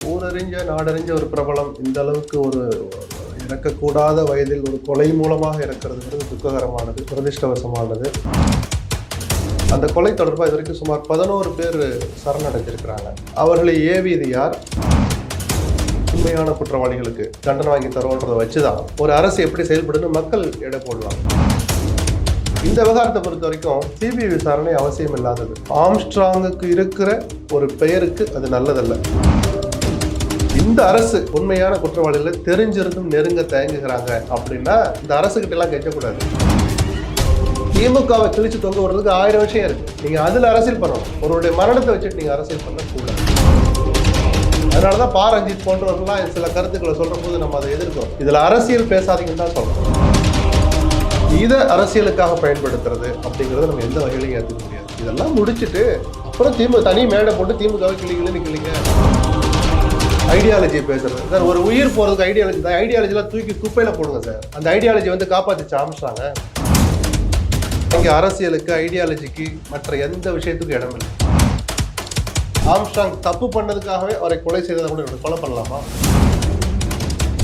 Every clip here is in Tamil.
ஊரறிஞ்ச நாடறிஞ்ச ஒரு பிரபலம் இந்த அளவுக்கு ஒரு இறக்கக்கூடாத வயதில் ஒரு கொலை மூலமாக இறக்கிறதுங்கிறது துக்ககரமானது துரதிருஷ்டவசமானது. அந்த கொலை தொடர்பாக இது வரைக்கும் சுமார் பதினோரு பேர் சரணடைஞ்சிருக்கிறாங்க. அவர்களை ஏவியது யார்? உண்மையான குற்றவாளிகளுக்கு தண்டனை வாங்கி தருவோன்றதை வச்சு தான் ஒரு அரசு எப்படி செயல்படுன்னு மக்கள் எடை போடுவாங்க இந்த விவகாரத்தை பொறுத்த வரைக்கும் சிபிஐ விசாரணை அவசியம் இல்லாதது ஆம்ஸ்ட்ராங்குக்கு இருக்கிற ஒரு பெயருக்கு அது நல்லதல்ல. இந்த அரசு உண்மையான குற்றவாளிகளை தெரிஞ்சிருந்தும் நெருங்க தயங்குகிறாங்க அப்படின்னா இந்த அரசு கிட்ட எல்லாம் கெஞ்சக்கூடாது திமுகவை கிழிச்சு தொங்க விடுறதுக்கு ஆயிரம் விஷயம் இருக்கு. நீங்க அதுல அரசியல் பண்ணணும். ஒருவருடைய மரணத்தை வச்சுட்டு நீங்க அரசியல் பண்ண கூடாது அதனாலதான் பா. ரஞ்சித் போன்றவர்கள்லாம் சில கருத்துக்களை சொல்ற போது நம்ம அதை எதிர்க்கிறோம். இதுல அரசியல் பேசாதீங்கன்னு தான் சொல்றோம். இதை அரசியலுக்காக பயன்படுத்துறது அப்படிங்கறத நம்ம எந்த வகையிலையும் ஏற்றுக்க முடியாது. இதெல்லாம் முடிச்சுட்டு அப்புறம் திமுக தனி மேடை போட்டு திமுகவை கிளிங்களு கிளிங்க ஐடியாலஜி பேசுறது. சார் ஒரு உயிர் போறதுக்கு ஐடியாலஜி தான் ஐடியாலஜிலாம் தூக்கி குப்பையில போடுங்க சார். அந்த ஐடியாலஜி வந்து காப்பாற்றி ஆரம்பிச்சாங்க இங்கே அரசியலுக்கு ஐடியாலஜிக்கு மற்ற எந்த விஷயத்துக்கும் இடம் இல்லை. ஆம்ஸ்டாங் தப்பு பண்ணதுக்காகவே அவரை கொலை செய்ததை கூட கொலை பண்ணலாமா?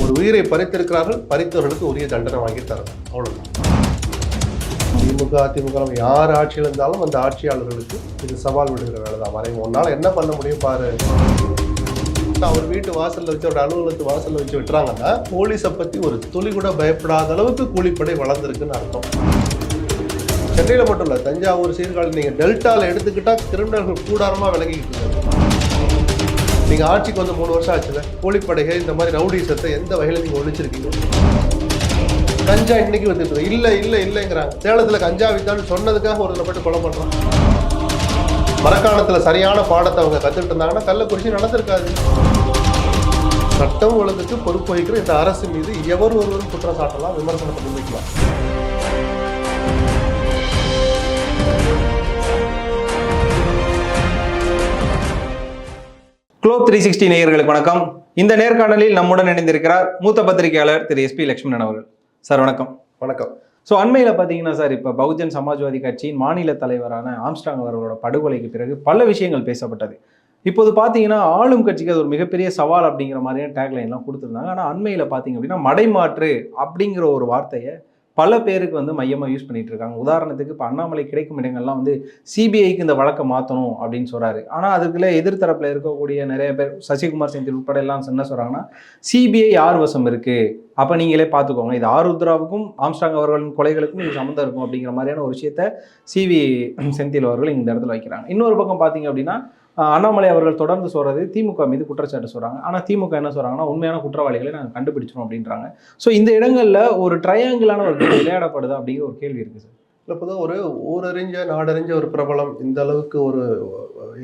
ஒரு உயிரை பறித்திருக்கிறார்கள் பறித்தவர்களுக்கு உரிய தண்டனை வாங்கி தரணும். அவ்வளவுதான். திமுக அதிமுக யார் ஆட்சியில் இருந்தாலும் அந்த ஆட்சியாளர்களுக்கு இது சவால் விடுகிற வேலை தான் மறைவு உன்னால் என்ன பண்ண முடியும் பாரு. அவர் வீட்டு வாசல்ல வச்சு ஒரு அலுவலகத்து வாசலில் வச்சு விட்டுறாங்கன்னா போலீஸை பற்றி ஒரு துளி கூட பயப்படாத அளவுக்கு கூலிப்படை வளர்ந்துருக்குன்னு அர்த்தம். சென்னையில் மட்டும் இல்லை தஞ்சாவூர் சீர்காழி நீங்கள் டெல்டாவில் எடுத்துக்கிட்டால் கிரிமினல்கள் கூடாரமாக விளங்கிக்கிட்டு இருக்காங்க. நீங்கள் ஆட்சிக்கு வந்து மூணு வருஷம் ஆச்சுல கூலிப்படைகள் இந்த மாதிரி ரவுடிசத்தை எந்த வகையில் நீங்கள் ஒழிச்சிருக்கீங்க? கஞ்சா இன்னைக்கு வந்துட்டு இருக்கு. இல்லை இல்ல இல்லைங்கிறாங்க. சேலத்தில் கஞ்சா வித்தான்னு சொன்னதுக்காக ஒரு போட்டு கொலை பண்றான். மரக்காணத்துல சரியான பாடத்தை அவங்க கத்துட்டு இருந்தாங்கன்னா கள்ளக்குறிச்சி நடந்திருக்காது. சட்டம் ஒழுங்குக்கு பொறுப்பு வகிக்கிற இந்த அரசு மீது எவர் ஒருவரும் குற்றம் சாட்டலாம் விமர்சனத்தை முன்வைக்கலாம் குளோப் த்ரீ சிக்ஸ்டி நேயர்களுக்கு வணக்கம். இந்த நேர்காணலில் நம்முடன் இணைந்திருக்கிறார் மூத்த பத்திரிகையாளர் திரு எஸ்பி லட்சுமணன் அவர்கள். சார் வணக்கம். வணக்கம். ஸோ அண்மையில் பார்த்தீங்கன்னா சார் இப்போ பகுஜன் சமாஜ்வாதி கட்சியின் மாநில தலைவரான ஆம்ஸ்டாங் அவர்களோட படுகொலைக்கு பிறகு பல விஷயங்கள் பேசப்பட்டது. இப்போது பார்த்தீங்கன்னா ஆளும் கட்சிக்கு அது ஒரு மிகப்பெரிய சவால் அப்படிங்கிற மாதிரியான டேக்லைன்லாம் கொடுத்துருந்தாங்க. ஆனால் அண்மையில் பார்த்தீங்க அப்படின்னா மடைமாற்று அப்படிங்கிற ஒரு வார்த்தையை பல பேருக்கு வந்து மையமாக யூஸ் பண்ணிட்டு இருக்காங்க. உதாரணத்துக்கு இப்போ அண்ணாமலை கிடைக்கும் இடங்கள்லாம் வந்து சிபிஐக்கு இந்த வழக்கை மாற்றணும் அப்படின்னு சொல்கிறாரு ஆனால் அதுக்குள்ள எதிர்த்தரப்பில் இருக்கக்கூடிய நிறைய பேர் சசிகுமார் செந்தில் உட்பட எல்லாம் என்ன சொல்கிறாங்கன்னா சிபிஐ யார் வசம் இருக்குது அப்போ நீங்களே பார்த்துக்கோங்க இது ஆருத்ராவுக்கும் ஆம்ஸ்டாங் அவர்களின் கொலைகளுக்கும் இது சம்மந்தம் இருக்கும் அப்படிங்கிற மாதிரியான ஒரு விஷயத்த சிவி செந்தில் அவர்கள் இந்த இடத்துல வைக்கிறாங்க. இன்னொரு பக்கம் பார்த்தீங்க அப்படின்னா அண்ணாமலை அவர்கள் தொடர்ந்து சொல்றது திமுக மீது குற்றச்சாட்டு சொல்றாங்க. ஆனால் திமுக என்ன சொல்றாங்கன்னா உண்மையான குற்றவாளிகளை நாங்கள் கண்டுபிடிச்சிரும் அப்படின்றாங்க. ஸோ இந்த இடங்கள்ல ஒரு ட்ரையாங்கிளான ஒரு விளையாடப்படுது அப்படிங்கிற ஒரு கேள்வி இருக்கு சார் இல்ல ஒரு ஊரறிஞ்ச நாடறிஞ்ச ஒரு பிரபலம் இந்த அளவுக்கு ஒரு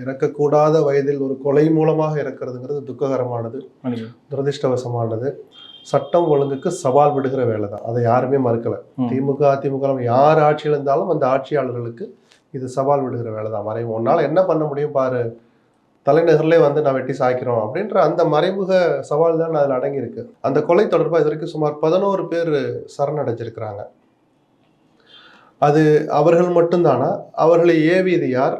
இறக்கக்கூடாத வயதில் ஒரு கொலை மூலமாக இறக்கிறதுங்கிறது துக்ககரமானது. துரதிருஷ்டவசமானது. சட்டம் ஒழுங்குக்கு சவால் விடுகிற வேலை தான் அதை யாருமே மறுக்கல. திமுக அதிமுக யார் ஆட்சியில் இருந்தாலும் அந்த ஆட்சியாளர்களுக்கு இது சவால் விடுகிற வேலை தான் மறைவு. உன்னால் என்ன பண்ண முடியும் பாரு. தலைநகர்லேயே வந்து நான் வெட்டி சாய்க்கிறோம் அப்படின்ற அந்த மறைமுக சவால் தான் அதில் அடங்கியிருக்கு. அந்த கொலை தொடர்பாக இது வரைக்கும் சுமார் பதினோரு பேர் சரணடைஞ்சிருக்கிறாங்க. அது அவர்கள் மட்டும்தானா? அவர்களை ஏவியது யார்?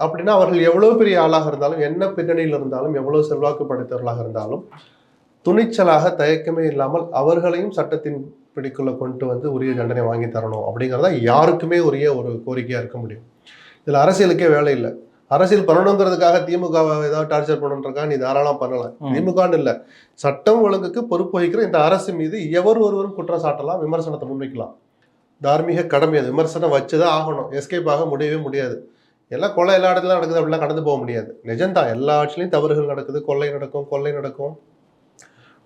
அப்படின்னா அவர்கள் எவ்வளோ பெரிய ஆளாக இருந்தாலும் என்ன பின்னணியில் இருந்தாலும் எவ்வளோ செல்வாக்கு படைத்தவர்களாக இருந்தாலும் துணிச்சலாக தயக்கமே இல்லாமல் அவர்களையும் சட்டத்தின் பிடிக்குள்ள கொண்டு வந்து உரிய தண்டனை வாங்கி தரணும் அப்படிங்கிறதா யாருக்குமே உரிய ஒரு கோரிக்கையா இருக்க முடியும். இதுல அரசியலுக்கே வேலை இல்லை. அரசியல் பண்ணணுங்கிறதுக்காக திமுக வை ஏதாவது டார்ச்சர் பண்ணணுன்றக்காக நீ தாராளம் பண்ணலாம். திமுகன்னு இல்லை. சட்டம் ஒழுங்குக்கு பொறுப்பு வகிக்கிற இந்த அரசு மீது எவர் ஒருவரும் குற்றம் சாட்டலாம் விமர்சனத்தை முன்வைக்கலாம். தார்மீக கடமை அது. விமர்சனம் வச்சுதான் ஆகணும். எஸ்கேப் ஆக முடியவே முடியாது. எல்லாம் கொலை எல்லா இடத்துல நடக்குது. அப்படிலாம் கடந்து போக முடியாது. நிஜம்தான். எல்லா ஆட்சிலையும் தவறுகள் நடக்குது. கொள்ளை நடக்கும் கொள்ளை நடக்கும்.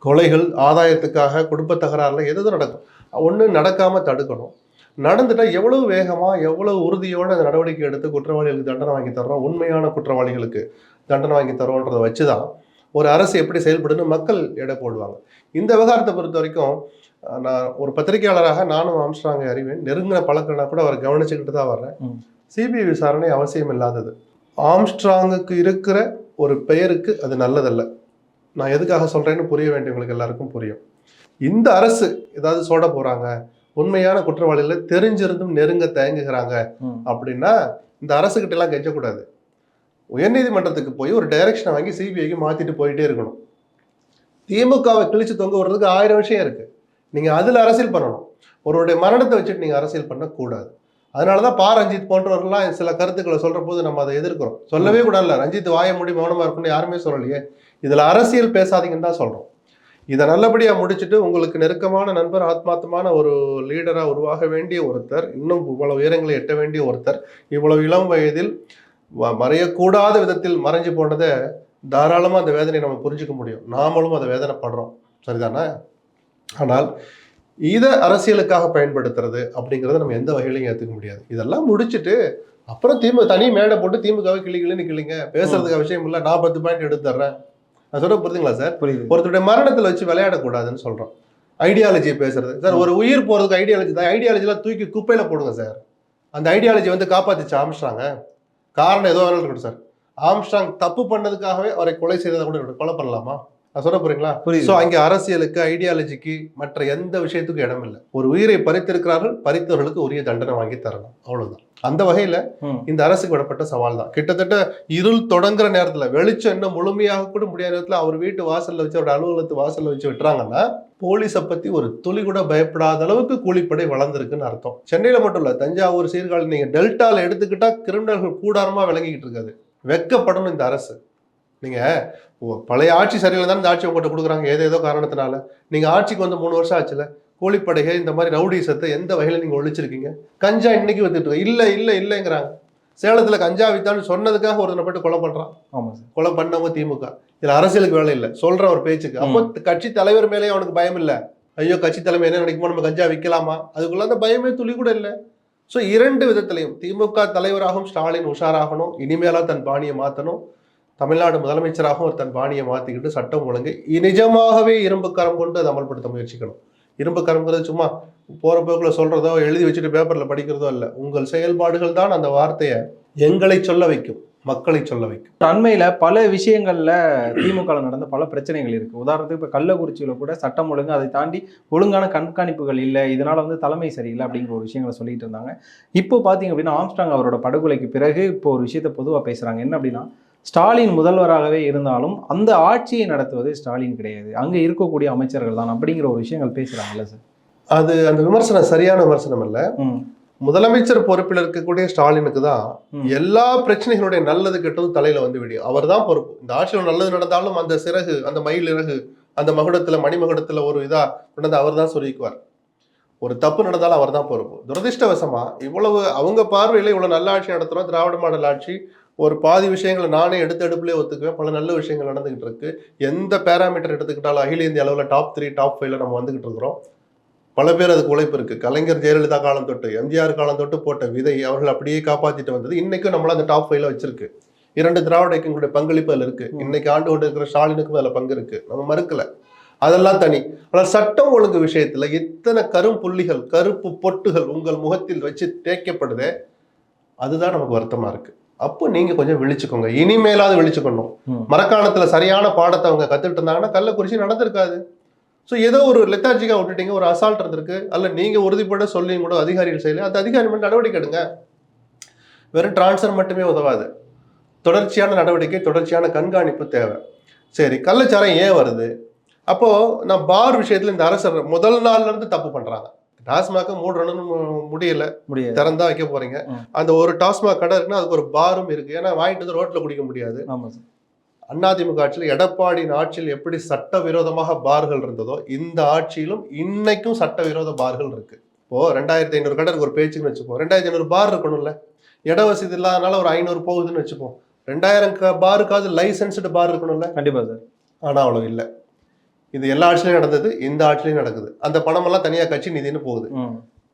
கொலைகள் ஆதாயத்துக்காக குடும்ப தகராறுல எது எது நடக்கும்? ஒன்று நடக்காம தடுக்கணும். நடந்துட்டா எவ்வளவு வேகமா எவ்வளவு உறுதியோட அந்த நடவடிக்கை எடுத்து குற்றவாளிகளுக்கு தண்டனை வாங்கி தர்றோம்? உண்மையான குற்றவாளிகளுக்கு தண்டனை வாங்கி தரோன்றதை வச்சுதான் ஒரு அரசு எப்படி செயல்படுன்னு மக்கள் எடை போடுவாங்க. இந்த விவகாரத்தை பொறுத்த வரைக்கும் நான் ஒரு பத்திரிகையாளராக நானும் ஆம்ஸ்ட்ராங்கை அறிவேன். நெருங்கின பழக்கம்னா கூட அவரை கவனிச்சுக்கிட்டு தான் வர்றேன். சிபிஐ விசாரணை அவசியம் இல்லாதது. ஆம்ஸ்ட்ராங்குக்கு இருக்கிற ஒரு பெயருக்கு அது நல்லதல்ல. நான் எதுக்காக சொல்றேன்னு புரிய வேண்டியவங்களுக்கு எல்லாருக்கும் புரியும். இந்த அரசு ஏதாவது சொல்ல போறாங்க உண்மையான குற்றவாளிகளை தெரிஞ்சிருந்தும் நெருங்க தயங்குகிறாங்க. அப்படின்னா இந்த அரசுகிட்ட எல்லாம் கெஞ்சக்கூடாது. உயர்நீதிமன்றத்துக்கு போய் ஒரு டைரக்ஷனை வாங்கி சிபிஐக்கு மாத்திட்டு போயிட்டே இருக்கணும். திமுகவை கிழிச்சு தொங்க விடுறதுக்கு ஆயிரம் விஷயம் இருக்கு. நீங்க அதுல அரசியல் பண்ணணும். ஒருவருடைய மரணத்தை வச்சுட்டு நீங்க அரசியல் பண்ணக்கூடாது. அதனாலதான் பா. ரஞ்சித் போன்றவர்கள்லாம் சில கருத்துக்களை சொல்ற போது நம்ம அதை எதிர்க்கிறோம். சொல்லவே கூடாதுல்ல. ரஞ்சித் வாய மூடி மௌனமா இருக்குன்னு யாருமே சொல்லலையே. இதுல அரசியல் பேசாதீங்கன்னு தான் சொல்றோம். இதை நல்லபடியா முடிச்சுட்டு உங்களுக்கு நெருக்கமான நண்பர் ஆத்மார்த்தமான ஒரு லீடரா உருவாக வேண்டிய ஒருத்தர் இன்னும் இவ்வளவு உயரங்களை எட்ட வேண்டிய ஒருத்தர் இவ்வளவு இளம் வயதில் மறையக்கூடாத விதத்தில் மறைஞ்சு போனதை தாராளமா அந்த வேதனையை நம்ம புரிஞ்சுக்க முடியும். நாமளும் அதை வேதனைப்படுறோம். சரிதானே? ஆனால் இதை அரசியலுக்காக பயன்படுத்துறது அப்படிங்கிறத நம்ம எந்த வகையிலையும் ஏற்றுக்க முடியாது. இதெல்லாம் முடிச்சுட்டு அப்புறம் திமுக தனி மேடை போட்டு திமுகவை கிளி கிளின்னு கிளிங்க பேசுறதுக்கு விஷயம் இல்லை. நான் பத்து பாயிண்ட் எடுத்து தர்றேன் நான் சொல்ல புரியுதுங்களா சார்? புரியுது. ஒருத்தருடைய மரணத்தில் வச்சு விளையாடக்கூடாதுன்னு சொல்றோம். ஐடியாலஜி பேசுறது. சார் ஒரு உயிர் போறதுக்கு ஐடியாலஜி தான். ஐடியாலஜிலாம் தூக்கி குப்பையில போடுங்க சார். அந்த ஐடியாலஜி வந்து காப்பாத்திச்சு ஆம்ஸ்ட்ராங்க. காரணம் ஏதோ வேணாலும் இருக்கட்டும் சார். ஆம்ஸ்ட்ராங் தப்பு பண்ணதுக்காகவே அவரை கொலை செய்ததை கூட. கொலை பண்ணலாமா? சொல்ல போறீங்களா? சோ அங்க அரசியலுக்கு ஐடியாலஜிக்கு மற்ற எந்த விஷயத்துக்கும் இடம் இல்லை. ஒரு உயிரை பறித்திருக்கிறார்கள் பறித்தவர்களுக்கு உரிய தண்டனை வாங்கி தரணும். அவ்வளவுதான். அந்த வகையில. இந்த அரசுக்கு விடப்பட்ட சவால் தான். கிட்டத்தட்ட இருள் தொடங்குற நேரத்துல வெளிச்சம் இன்னும் முழுமையாக கூட முடியாத நேரத்துல அவர் வீட்டு வாசல்ல வச்சு அவருடைய அலுவலகத்து வாசல்ல வச்சு விட்டுறாங்கன்னா போலீஸை பத்தி ஒரு துளி கூட பயப்படாத அளவுக்கு கூலிப்படை வளர்ந்துருக்குன்னு அர்த்தம். சென்னையில மட்டும் இல்ல தஞ்சாவூர் சீர்காழி நீங்க டெல்டால எடுத்துக்கிட்டா கிரிமினல்கள் கூடாரமா விளங்கிக்கிட்டு இருக்காது. வெக்கப்படணும் இந்த அரசு. நீங்க ஓ, பழைய ஆட்சி சரியில்லை தான் இந்த ஆட்சி உங்கள்கிட்ட கொடுக்குறாங்க ஏதோ ஏதோ காரணத்தினால. நீங்க ஆட்சிக்கு வந்து மூணு வருஷம் ஆச்சுல கூலிப்படைகள் இந்த மாதிரி ரவுடிசத்தை எந்த வகையில நீங்க ஒழிச்சிருக்கீங்க? கஞ்சா இன்னைக்கு இருக்கு. இல்ல இல்ல இல்லைங்கிறாங்க. சேலத்துல கஞ்சா வித்தான்னு சொன்னதுக்காக ஒருத்தனை போட்டு கொலை பண்றான். ஆமா சார். கொலை பண்ணவங்க திமுக. இதுல அரசியலுக்கு வேலை இல்ல. சொல்ற ஒரு பேச்சுக்கு. அப்போ கட்சி தலைவர் மேலேயும் அவனுக்கு பயம் இல்ல. ஐயோ கட்சி தலைமை என்ன நினைக்குமோ நம்ம கஞ்சா விற்கலாமா அதுக்குள்ள அந்த பயமே துளி கூட இல்ல. சோ இரண்டு விதத்திலையும் திமுக தலைவராகவும் ஸ்டாலின் உஷாராகணும். இனிமேலா தன் பாணியை மாத்தணும். தமிழ்நாடு முதலமைச்சராகவும் ஒரு தன் பாணியை மாற்றிக்கிட்டு சட்டம் ஒழுங்கு நிஜமாகவே இரும்பு கரம் கொண்டு அதை அமல்படுத்த முயற்சிக்கணும். இரும்பு கரம்ங்கிறது சும்மா போகிற போக்கில் சொல்கிறதோ எழுதி வச்சுட்டு பேப்பரில் படிக்கிறதோ இல்லை உங்கள் செயல்பாடுகள் தான் அந்த வார்த்தையை எங்களை சொல்ல வைக்கும் மக்களை சொல்ல வைக்கும். அண்மையில் பல விஷயங்களில் திமுக நடந்த பல பிரச்சனைகள் இருக்குது உதாரணத்துக்கு இப்போ கள்ளக்குறிச்சியில் கூட சட்டம் ஒழுங்கு அதை தாண்டி ஒழுங்கான கண்காணிப்புகள் இல்லை இதனால் வந்து தலைமை சரியில்லை அப்படிங்கிற ஒரு விஷயங்களை சொல்லிட்டு இருந்தாங்க. இப்போ பார்த்தீங்க அப்படின்னா ஆம்ஸ்டாங் அவரோட படுகொலைக்கு பிறகு இப்போ ஒரு விஷயத்தை பொதுவாக பேசுகிறாங்க என்ன அப்படின்னா ஸ்டாலின் முதல்வராகவே இருந்தாலும் அந்த ஆட்சியை நடத்துவது ஸ்டாலின் கிடையாது. அங்க இருக்கக்கூடிய அமைச்சர்கள் தான் அப்படிங்கிற ஒரு விஷயங்கள் பேசுறாங்கல்ல சார்? அது அந்த விமர்சனம் சரியான விமர்சனம் இல்ல முதலமைச்சர் பொறுப்பில் இருக்கக்கூடிய ஸ்டாலினுக்கு தான். எல்லா பிரச்சனைகளுடைய நல்லது கெட்டதும் தலையில வந்து விடியும். அவர் தான் பொறுப்பு. இந்த ஆட்சியில் நல்லது நடந்தாலும் அந்த சிறகு அந்த மயில் இறகு அந்த மகுடத்துல மணிமகுடத்துல ஒரு இதா கொண்டு அவர் தான் சொல்லிக்குவார் ஒரு தப்பு நடந்தாலும் அவர் தான் பொறுப்பு. துரதிர்ஷ்டவசமா இவ்வளவு அவங்க பார்வையில இவ்வளவு நல்ல ஆட்சி நடத்துறோம். திராவிட மாடல் ஆட்சி ஒரு பாதி விஷயங்களை நானே எடுத்து எடுப்புலேயே ஒத்துக்குவேன். பல நல்ல விஷயங்கள் நடந்துகிட்டு இருக்கு எந்த பேராமீட்டர் எடுத்துக்கிட்டாலும் அகில இந்திய அளவில் டாப் த்ரீ டாப் ஃபைவ்ல நம்ம வந்துகிட்டு இருக்கிறோம். பல பேர் அதுக்கு உழைப்பு இருக்கு. கலைஞர் ஜெயலலிதா காலம் தொட்டு எம்ஜிஆர் காலம் தொட்டு போட்ட விதை அவர்கள் அப்படியே காப்பாற்றிட்டு வந்தது. இன்னைக்கும் நம்மள அந்த டாப் ஃபைவ்ல வச்சிருக்கு. இரண்டு திராவிட இயக்கங்களுடைய பங்களிப்பு அதில் இருக்கு. இன்னைக்கு ஆண்டு கொண்டு இருக்கிற ஸ்டாலினுக்கும் அதில் பங்கு இருக்கு. நம்ம மறுக்கல. அதெல்லாம் தனி. ஆனால் சட்டம் ஒழுங்கு விஷயத்துல எத்தனை கரும் புள்ளிகள் கருப்பு பொட்டுகள் உங்கள் முகத்தில் வச்சு தேய்க்கப்படுதே அதுதான் நமக்கு வருத்தமா இருக்கு. அப்போ நீங்க கொஞ்சம் விழிச்சுக்கோங்க. இனிமேலாவது விழிச்சுக்கணும். மரக்காணத்துல சரியான பாடத்தை அவங்க கத்துட்டு இருந்தாங்கன்னா கள்ளக்குறிச்சி நடந்திருக்காது. ஸோ ஏதோ ஒரு லெத்தாஜிக்கா விட்டுட்டீங்க ஒரு அசால்ட் இருந்திருக்கு அல்ல நீங்க உறுதிப்பட சொல்லியும் கூட அதிகாரிகள் செய்யல. அந்த அதிகாரி மட்டும் நடவடிக்கை எடுங்க. வெறும் டிரான்ஸ்ஃபர் மட்டுமே உதவாது. தொடர்ச்சியான நடவடிக்கை தொடர்ச்சியான கண்காணிப்பு தேவை. சரி கள்ளச்சாரம் ஏன் வருது? அப்போ நான் பார் விஷயத்துல இந்த அரசர் முதல் நாள்ல இருந்து தப்பு பண்றாங்க. டாஸ்மாக மூடணும்னு முடியல. முடியாது. திறந்தா வைக்க போறீங்க. அந்த ஒரு டாஸ்மாக் கடை இருக்குன்னா அதுக்கு ஒரு பாரும் இருக்கு. ஏன்னா வாங்கிட்டு வந்து ரோட்ல குடிக்க முடியாது. அதிமுக ஆட்சியில் எடப்பாடியின் ஆட்சியில் எப்படி சட்டவிரோதமாக பார்கள் இருந்ததோ இந்த ஆட்சியிலும் இன்னைக்கும் சட்டவிரோத பார்கள் இருக்கு. இப்போ ரெண்டாயிரத்தி ஐநூறு கடை ஒரு பேச்சுன்னு வச்சுப்போம். ரெண்டாயிரத்தி ஐநூறு பார் இருக்கணும்ல. இட வசதி இல்லாதனால ஒரு ஐநூறு போகுதுன்னு வச்சுப்போம். ரெண்டாயிரம் பாருக்காவது லைசன்ஸ்டு பார் இருக்கணும்ல. கண்டிப்பா சார். ஆனா அவ்வளவு இல்லை. இது எல்லா ஆட்சிலையும் நடந்தது இந்த ஆட்சிலையும் நடக்குது. அந்த பணமெல்லாம் தனியா கட்சி நிதின்னு போகுது.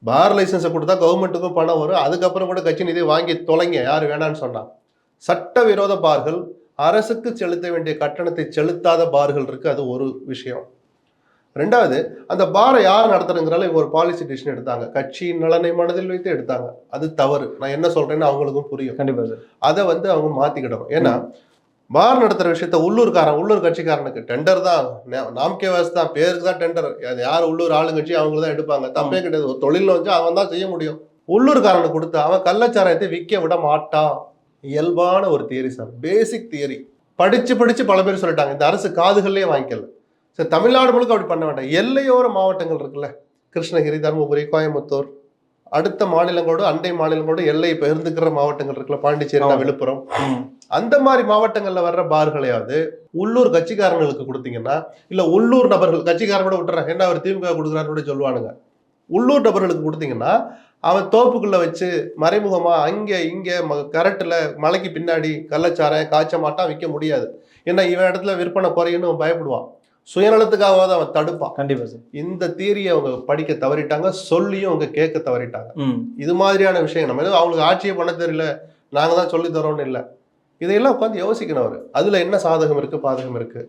பார் லைசன்ஸை கொடுத்தா கவர்மெண்ட்டுக்கும் பணம் வரும். அதுக்கப்புறம் கூட கட்சி நிதி வாங்கி தொலைங்க யார் வேணான்னு சொன்னா. சட்டவிரோத பார்கள் அரசுக்கு செலுத்த வேண்டிய கட்டணத்தை செலுத்தாத பார்கள் இருக்கு அது ஒரு விஷயம். ரெண்டாவது அந்த பாரை யார் நடத்துறங்கிறால இவங்க ஒரு பாலிசி டிசிஷன் எடுத்தாங்க. கட்சியின் நலனை மனதில் வைத்து எடுத்தாங்க. அது தவறு. நான் என்ன சொல்றேன்னு அவங்களுக்கும் புரியும். கண்டிப்பா சார். அதை வந்து அவங்க மாத்திக்கிடணும். ஏன்னா பார் நடத்துற விஷயத்த உள்ளூர்காரன் உள்ளூர் கட்சிக்காரனுக்கு டெண்டர் தான். நா- நாம்கே வாஸ் தான் பேருக்கு தான் டெண்டர் யார்? உள்ளூர் ஆளுங்கட்சி அவங்க தான் எடுப்பாங்க. தப்பே கிடையாது. ஒரு தொழில் வச்சு அவன் தான் செய்ய முடியும். உள்ளூர்காரனுக்கு கொடுத்து அவன் கள்ளச்சாராயத்தை விற்க விட மாட்டான். இயல்பான ஒரு தியரி சார் பேசிக் தியரி படிச்சு படிச்சு பல பேர் சொல்லிட்டாங்க. இந்த அரசு காதுகள்லயே வாங்கிக்கல. சரி தமிழ்நாடு முழுக்க அப்படி பண்ண வேண்டாம். எல்லையோர மாவட்டங்கள் இருக்குல்ல. கிருஷ்ணகிரி தருமபுரி கோயம்புத்தூர். அடுத்த மாநிலங்களோடு அண்டை மாநிலங்களோடு எல்லை பகிர்ந்துக்கிற மாவட்டங்கள் இருக்குல்ல. பாண்டிச்சேரி. விழுப்புரம். அந்த மாதிரி மாவட்டங்கள்ல வர்ற பார்களையாவது உள்ளூர் கட்சிக்காரங்களுக்கு கொடுத்தீங்கன்னா இல்ல உள்ளூர் நபர்கள் கட்சிக்காரனோட விட்டுறேன் என்ன அவர் திமுக கொடுக்குறாரு கூட சொல்லுவானுங்க. உள்ளூர் நபர்களுக்கு கொடுத்தீங்கன்னா அவன் தோப்புக்குள்ள வச்சு மறைமுகமா அங்க இங்க ம- கரட்டுல மலைக்கு பின்னாடி கள்ளச்சாரம் காய்ச்ச மாட்டான் விற்க முடியாது. ஏன்னா இவன் இடத்துல விற்பனை குறையுன்னு அவன் பயப்படுவான். சுயநலத்துக்காகவாவது அவன் தடுப்பான். கண்டிப்பா சார். இந்த தியரியை அவங்க படிக்க தவறிட்டாங்க சொல்லியும் அவங்க கேட்க தவறிட்டாங்க. இது மாதிரியான விஷயம் நம்ம எதுவும் அவங்களுக்கு ஆட்சியே பண்ண தெரியல. நாங்க தான் சொல்லி தரோம்னு இல்லை. இதையெல்லாம் உட்காந்து யோசிக்கணும் அவர். அதுல என்ன சாதகம் இருக்கு பாதகம் இருக்கு?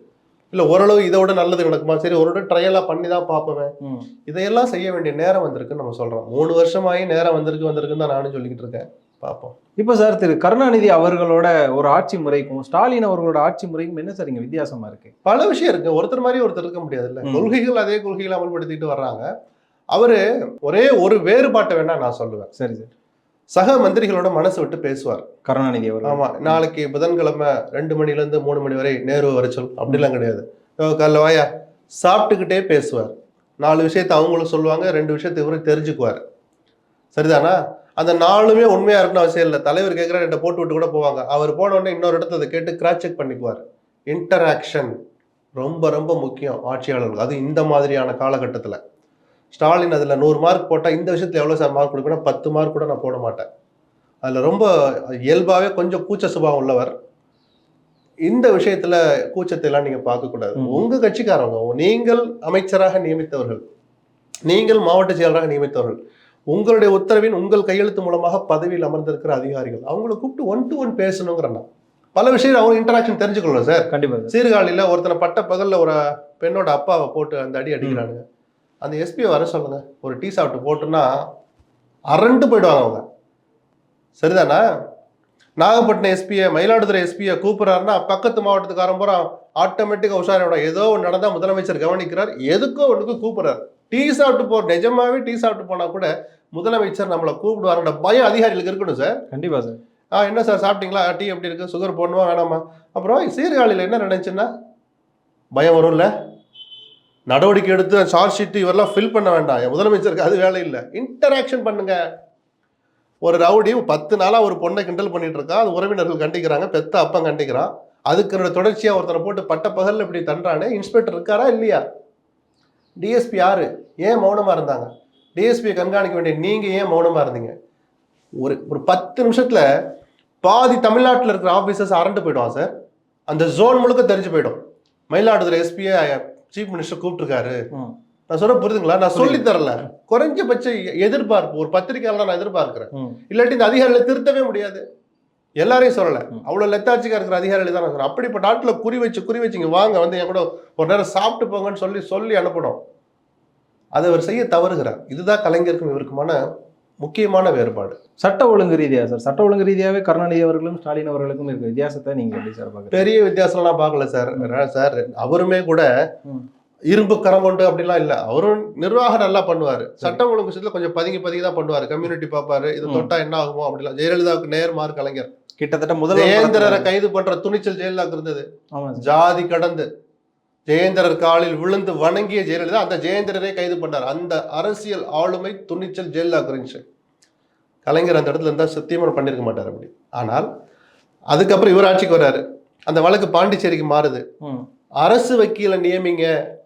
இல்ல ஓரளவு இதை விட நல்லது நடக்குமா? சரி ஒரு விட ட்ரையலா பண்ணி தான் பார்ப்போமே. ம். இதையெல்லாம் செய்ய வேண்டிய நேரம் வந்திருக்குன்னு நம்ம சொல்றோம். மூணு வருஷமாயி நேரம் வந்திருக்கு வந்திருக்குன்னு தான் நானும் சொல்லிக்கிட்டு இருக்கேன். பார்ப்போம். இப்போ சார் திரு கருணாநிதி அவர்களோட ஒரு ஆட்சி முறைக்கும் ஸ்டாலின் அவர்களோட ஆட்சி முறைக்கும் என்ன சார் இங்க வித்தியாசமா இருக்கு? பல விஷயம் இருக்கு. ஒருத்தர் மாதிரி ஒருத்தர் இருக்க முடியாதுல்ல. ம். கொள்கைகள் அதே கொள்கைகளை அமல்படுத்திட்டு வர்றாங்க. அவரு ஒரே ஒரு வேறுபாட்டை வேணா நான் சொல்லுவேன். சரி சார். சக மந்திரிகளோட மனசு விட்டு பேசுவார். கருணாநிதி அவர்கள். ஆமா நாளைக்கு புதன்கிழமை ரெண்டு மணில இருந்து மூணு மணி வரை நேரு வர சொல் அப்படிலாம் கிடையாது. காலைல வாயா? சாப்பிட்டுக்கிட்டே பேசுவார். நாலு விஷயத்தை அவங்களும் சொல்லுவாங்க ரெண்டு விஷயத்தை இவரும் தெரிஞ்சுக்குவார். சரிதானா? அந்த நாலுமே உண்மையா இருக்கணும் அவசியம் இல்லை. தலைவர் கேட்குற ரெண்டை போட்டு விட்டு கூட போவாங்க. அவர் போன உடனே இன்னொரு இடத்த அதை கேட்டு கிராஸ் செக் பண்ணிக்குவார். இன்டராக்ஷன் ரொம்ப ரொம்ப முக்கியம் ஆட்சியாளர்கள் அது இந்த மாதிரியான காலகட்டத்தில். ஸ்டாலின் அதில் நூறு மார்க் போட்டால் இந்த விஷயத்தில் எவ்வளோ சார் மார்க் கொடுக்கணும் பத்து மார்க் கூட நான் போட மாட்டேன். அதில் ரொம்ப இயல்பாகவே கொஞ்சம் கூச்ச சுபாவம் உள்ளவர். இந்த விஷயத்துல கூச்சத்தை எல்லாம் நீங்க பார்க்கக்கூடாது ம். உங்க கட்சிக்காரங்க நீங்கள் அமைச்சராக நியமித்தவர்கள் நீங்கள் மாவட்ட செயலராக நியமித்தவர்கள் உங்களுடைய உத்தரவின் உங்கள் கையெழுத்து மூலமாக பதவியில் அமர்ந்திருக்கிற அதிகாரிகள் அவங்கள கூப்பிட்டு ஒன் டு ஒன் பேசணுங்கிற நான் பல விஷயம் அவங்க இன்டராக்ஷன் தெரிஞ்சுக்கணும் சார். கண்டிப்பா சார். சீர்காழியில ஒருத்தனை பட்ட பகல்ல ஒரு பெண்ணோட அப்பாவை போட்டு அந்த அடி அடிக்கிறானுங்க. அந்த எஸ்பியை வர சொல்லுங்க. ஒரு டீ சாப்பிட்டு போட்டுன்னா அரண்டு போயிடுவாங்க அவங்க. சரிதானா? நாகப்பட்டினம் எஸ்பியை மயிலாடுதுறை எஸ்பியை கூப்பிடுறாருன்னா பக்கத்து மாவட்டத்துக்காரன் பூரா ஆட்டோமேட்டிக்காக உஷாரோட ஏதோ ஒன்று நடந்தால் முதலமைச்சர் கவனிக்கிறார். எதுக்கோ ஒன்றுக்கு கூப்பிடுறாரு. டீ சாப்பிட்டு போ நிஜமாவே டீ சாப்பிட்டு போனா கூட முதலமைச்சர் நம்மளை கூப்பிடுவாருன்ற பயம் அதிகாரிகளுக்கு இருக்கணும் சார். கண்டிப்பா சார். ஆ என்ன சார் சாப்பிட்டீங்களா? டீ எப்படி இருக்கு? சுகர் போடணுமா வேணாமா? அப்புறம் சீர்காழியில் என்ன நினைச்சுன்னா பயம் வரும்ல. நடவடிக்கை எடுத்து சார்ஜ் ஷீட் இவரெல்லாம் ஃபில் பண்ண வேண்டாம். என் முதலமைச்சருக்கு அது வேலை இல்லை. இன்டராக்ஷன் பண்ணுங்க. ஒரு ரவுடி பத்து நாளாக ஒரு பொண்ணை கிண்டல் பண்ணிட்டு இருக்கா? அது உறவினர்கள் கண்டிக்கிறாங்க. பெத்த அப்பன் கண்டிக்கிறான் அதுக்கு தொடர்ச்சியாக ஒருத்தனை போட்டு பட்ட பகலில் இப்படி தண்டானே இன்ஸ்பெக்டர் இருக்காரா? இல்லையா? டிஎஸ்பி யாரு? ஏன் மௌனமாக இருந்தாங்க? டிஎஸ்பியை கண்காணிக்க வேண்டிய நீங்கள் ஏன் மௌனமாக இருந்தீங்க? ஒரு ஒரு பத்து நிமிஷத்தில் பாதி தமிழ்நாட்டில் இருக்கிற ஆஃபீஸர்ஸ் அரண்டு போயிடுவான் சார் அந்த ஜோன் முழுக்க தெரிஞ்சு போயிடும். மயிலாடுதுறை எஸ்பியை சீஃப் மினிஸ்டர் கூப்பிட்டுருக்காரு. நான் சொல்ல புரியுதுங்களா? நான் சொல்லி தரல. குறைஞ்சபட்ச எதிர்பார்ப்பு ஒரு பத்திரிகையாளர் நான் எதிர்பார்க்கிறேன். இல்லாட்டி இந்த அதிகாரிகளை திருத்தவே முடியாது. எல்லாரையும் சொல்லல. ம். அவ்வளவு லெத்தாச்சிக்கா இருக்கிற அதிகாரிகளை தான் நான் அப்படிப்பட்ட நாட்டில் குறி வச்சு குறி வச்சு இங்க வாங்க. வந்து என் கூட ஒரு நேரம் சாப்பிட்டு போங்கன்னு சொல்லி சொல்லி அனுப்பணும். அதை அவர் செய்ய தவறுகிறார். இதுதான் கலைஞருக்கும் இவருக்குமான முக்கியமான வேறுபாடு. சட்ட ஒழுங்கு ரீதியா சார் சட்ட ஒழுங்கு ரீதியாவே கருணாநிதி அவர்களும் ஸ்டாலின் அவர்களுக்கும் இருக்க வித்தியாசத்தை நீங்க எப்படி சார் பாக்குறீங்க பெரிய வித்தியாசம்லாம் பார்க்கல சார். சார் அவருமே கூட. இரும்பு கரம் கொண்டு அப்படிலாம் இல்ல. அவரும் நிர்வாகம் நல்லா பண்ணுவாரு. சட்டம் ஒழுங்கு விஷயத்துல கொஞ்சம் பதுங்கி பதுங்கி தான் பண்ணுவாரு. கம்யூனிட்டி பார்ப்பாரு. இது. தொட்டா என்ன ஆகுமோ அப்படிலாம். ஜெயலலிதாவுக்கு நேர் மார்க் கலைஞர். கிட்டத்தட்ட ஜெயேந்திரரை படத்துல- கைது பண்ற துணிச்சல் ஜெயலலிதாவுக்கு இருந்தது. ஜாதி கடந்து. ஜெயேந்திரர் காலில் விழுந்து வணங்கிய ஜெயலலிதா அந்த ஜெயேந்திரரை கைது பண்ணார். அந்த அரசியல் ஆளுமை துணிச்சல் ஜெயலலிதாவுக்கு இருந்துச்சு கலைஞர் அந்த இடத்துல இருந்தால் சத்தியமாக பண்ணியிருக்க மாட்டார் அப்படி. ஆனால் அதுக்கப்புறம் இவர் ஆட்சிக்கு வர்றாரு. அந்த வழக்கு பாண்டிச்சேரிக்கு மாறுது. அரசு வக்கீலை நியமிங்க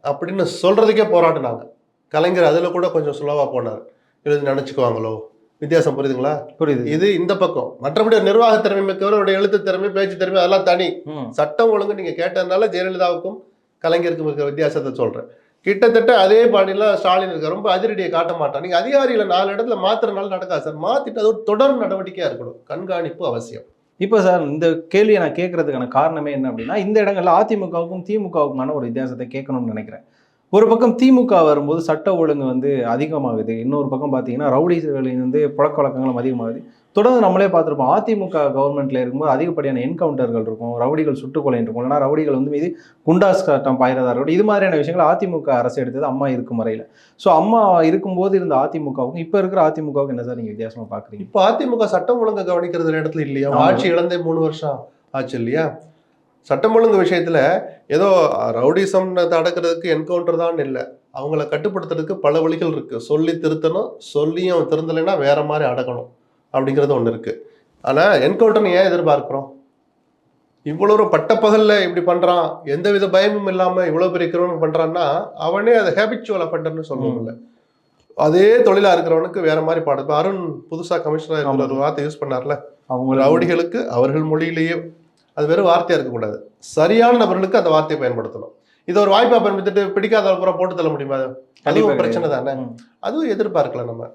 அப்படின்னு சொல்றதுக்கே போராடினாங்க. கலைஞர் அதுல கூட கொஞ்சம் சுலவா போனார். எழுதி நினைச்சுக்குவாங்களோ? வித்தியாசம் புரியுதுங்களா? புரியுது. இது இந்த பக்கம். மற்றபடி நிர்வாக திறமை மிக்கவருடைய எழுத்து திறமை பேச்சு திறமை அதெல்லாம் தனி. சட்டம் ஒழுங்கு நீங்க கேட்டதுனால ஜெயலலிதாவுக்கும் கலைஞருக்கும் இருக்கிற வித்தியாசத்தை சொல்கிறேன் கிட்டத்தட்ட அதே பாடியில் ஸ்டாலின் இருக்க ரொம்ப அதிரடியை காட்ட மாட்டான் நீங்கள் அதிகாரிகளை நாலு இடத்துல மாத்திரனால நடக்காது சார். மாற்றிட்டு அது ஒரு தொடர் நடவடிக்கையாக இருக்கணும். கண்காணிப்பு அவசியம். இப்போ சார் இந்த கேள்வியை நான் கேட்கறதுக்கான காரணமே என்ன அப்படின்னா இந்த இடங்களில் அதிமுகவுக்கும் திமுகவுக்குமான ஒரு வித்தியாசத்தை கேட்கணும்னு நினைக்கிறேன். ஒரு பக்கம் திமுக வரும்போது சட்ட ஒழுங்கு வந்து அதிகமாகுது. இன்னொரு பக்கம் பார்த்தீங்கன்னா ரவுடிகளின் வந்து புழக்க வழக்கங்களும் அதிகமாகுது. தொடர்ந்து நம்மளே பார்த்துருப்போம். அதிமுக கவர்மெண்ட்ல இருக்கும்போது அதிகப்படியான என்கவுண்டர்கள் இருக்கும். ரவுடிகள் சுட்டுக்கொலை இருக்கும். இல்லைனா ரவுடிகள் வந்து மீது குண்டாஸ் கட்டம் பாயிரதா இருக்கட்டும். இது மாதிரியான விஷயங்கள் அதிமுக அரசு எடுத்தது அம்மா இருக்கும் வரையில ஸோ அம்மா இருக்கும்போது இருந்த அதிமுகவுக்கும் இப்போ இருக்கிற அதிமுகவுக்கு என்ன சார் நீங்க வித்தியாசமா பாக்குறீங்க? இப்போ அதிமுக சட்டம் ஒழுங்கு கவனிக்கிறது இடத்துல இல்லையா. ஆட்சி இழந்தே மூணு வருஷம் ஆச்சு இல்லையா? சட்டம் ஒழுங்கு விஷயத்துல ஏதோ ரவுடிசம் அடக்கிறதுக்கு என்கவுண்டர் தான் இல்லை. அவங்கள கட்டுப்படுத்துறதுக்கு பல வழிகள் இருக்கு. சொல்லி திருத்தணும் சொல்லியும் திருந்தலைன்னா வேற மாதிரி அடக்கணும் அப்படிங்கிறது ஒன்று இருக்கு. ஆனா என்கவுண்டர் ஏன் எதிர்பார்க்கிறோம்? இவ்வளவு பட்டப்பகல்ல இப்படி பண்றான் எந்த வித பயமும் இல்லாம இவ்வளவு பெரிய கிரிமினல் பண்றான்னா அவனே அதை ஹேபிச்சுவல் அஃபண்டர்னு சொல்லுவோம்ல அதே தொழிலா இருக்கிறவனுக்கு வேற மாதிரி இப்ப அருண் புதுசா கமிஷனர் ஒரு வார்த்தை யூஸ் பண்ணார்ல. அவங்க ரவுடிகளுக்கு அவர்கள் மொழியிலேயே அது வெறும் வார்த்தையா இருக்கக்கூடாது சரியான நபர்களுக்கு அந்த வார்த்தையை பயன்படுத்தணும். இது ஒரு வாய்ப்பா பயன்படுத்திட்டு பிடிக்காத பூரா போட்டு தள்ள முடியுமா? அதுவும் பிரச்சனை தானே. அதுவும் எதிர்பார்க்கலாம் நம்ம.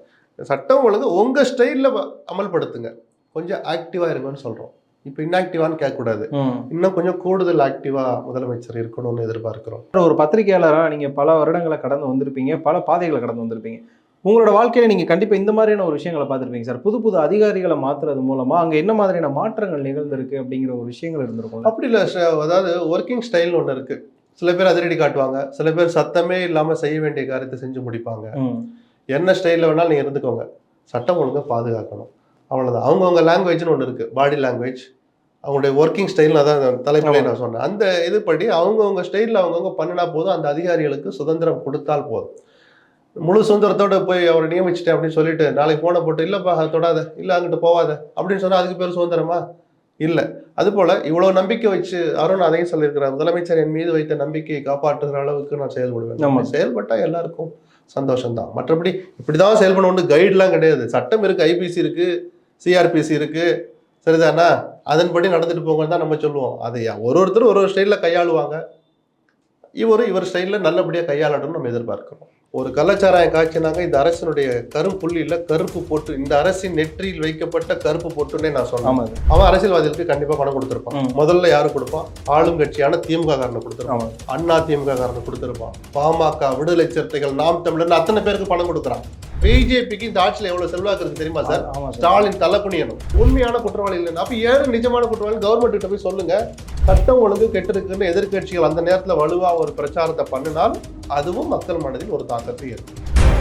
சட்டம் ஒழுங்கு உங்க ஸ்டைல்ல அமல்படுத்துங்க. கொஞ்சம் ஆக்டிவா இருங்கன்னு சொல்றோம். இப்போ இன்ஆக்டிவான்னு கேட்கக்கூடாது. இன்னும் கொஞ்சம் கூடுதல் ஆக்டிவா முதலமைச்சர் இருக்கணும்னு எதிர்பார்க்கிறோம். ஒரு பத்திரிகையாளரா நீங்க பல வருடங்களை கடந்து வந்திருப்பீங்க. பல பாதைகளை கடந்து வந்திருப்பீங்க. உங்களோட வாழ்க்கையில நீங்க கண்டிப்பா இந்த மாதிரியான ஒரு விஷயங்களை பார்த்திருப்பீங்க சார். புது புது அதிகாரிகளை மாத்துறது மூலமா அங்க என்ன மாதிரியான மாற்றங்கள் நிகழ்ந்திருக்கு அப்படிங்கிற ஒரு விஷயங்கள் இருந்திருக்கும்ல? அப்படி இல்லை அதாவது ஒர்க்கிங் ஸ்டைல்னு ஒன்று இருக்கு. சில பேர் அதிரடி காட்டுவாங்க. சில பேர் சத்தமே இல்லாம செய்ய வேண்டிய காரியத்தை செஞ்சு முடிப்பாங்க. என்ன ஸ்டைலில் வேணாலும் நீங்கள் இருந்துக்கோங்க. சட்டம் ஒழுங்கை பாதுகாக்கணும். அவ்வளோதான் அவங்கவுங்க லாங்குவேஜ்னு ஒன்று இருக்குது பாடி லாங்குவேஜ் அவங்களுடைய ஒர்க்கிங் ஸ்டைல் அதான் தலைப்பிலே நான் சொன்னேன். அந்த இதுபடி அவங்கவுங்க ஸ்டைலில் அவங்கவுங்க பண்ணினா போதும். அந்த அதிகாரிகளுக்கு சுதந்திரம் கொடுத்தால் போதும். முழு சுதந்திரத்தோட போய் அவரை நியமிச்சிட்டேன் அப்படின்னு சொல்லிட்டு நாளைக்கு போன போட்டு இல்லைப்பா அதை தொடாத இல்லை அங்கிட்டு போவாத அப்படின்னு சொன்னால் அதுக்கு பேர் சுதந்திரமா? இல்லை. அதுபோல் இவ்வளோ நம்பிக்கை வச்சு அருண் அதையும் சொல்லியிருக்கிறார். முதலமைச்சர் என் மீது வைத்த நம்பிக்கையை காப்பாற்றுகிற அளவுக்கு நான் செயல்படுவேன். ஆமா. அப்படி செயல்பட்டா எல்லாருக்கும் சந்தோஷம்தான். மற்றபடி இப்படிதான் செயல்படணும் கைட்லாம் கிடையாது. சட்டம் இருக்கு ஐபிசி இருக்கு சிஆர்பிசி இருக்கு. சரிதானா? அதன்படி நடந்துட்டு போங்கன்னு தான் நம்ம சொல்லுவோம். அதை ஒரு ஒருத்தர் ஒரு ஒரு ஸ்டைலில் கையாளுவாங்க. இவர் இவர் ஸ்டைலில் நல்லபடியாக கையாளணும்னு நம்ம எதிர்பார்க்கிறோம். ஒரு கள்ளச்சாராயம் காய்ச்சினாங்க இந்த அரசினுடைய கரும்புள்ளியில் கருப்பு போட்டு இந்த அரசின் நெற்றியில் வைக்கப்பட்ட கருப்பு போட்டுன்னே நான் சொன்னேன். அவன் அரசியல்வாதிகளுக்கு கண்டிப்பாக பணம் கொடுத்துருப்பான். முதல்ல யாரு கொடுப்பான்? ஆளும் கட்சியான திமுக காரனை கொடுத்துருப்பான். அண்ணா திமுக காரன் கொடுத்துருப்பான். பாமக விடுதலை சிறுத்தைகள் நாம் தமிழர் அத்தனை பேருக்கு பணம் கொடுக்குறான். பிஜேபிக்கு இந்த ஆட்சியில் எவ்வளவு செல்வாக்கு இருக்கு தெரியுமா சார்? ஸ்டாலின் குனியணும் உண்மையான குற்றவாளி இல்லைன்னு அப்ப ஏன் நிஜமான குற்றவாளி கவர்மெண்ட் கிட்ட போய் சொல்லுங்க. சட்டம் ஒழுங்கு கெட்டிருக்குன்னு எதிர்க்கட்சிகள் அந்த நேரத்துல வலுவா ஒரு பிரச்சாரத்தை பண்ணினால் அதுவும் மக்கள் மனதில் ஒரு தாக்கத்தை ஏற்படும்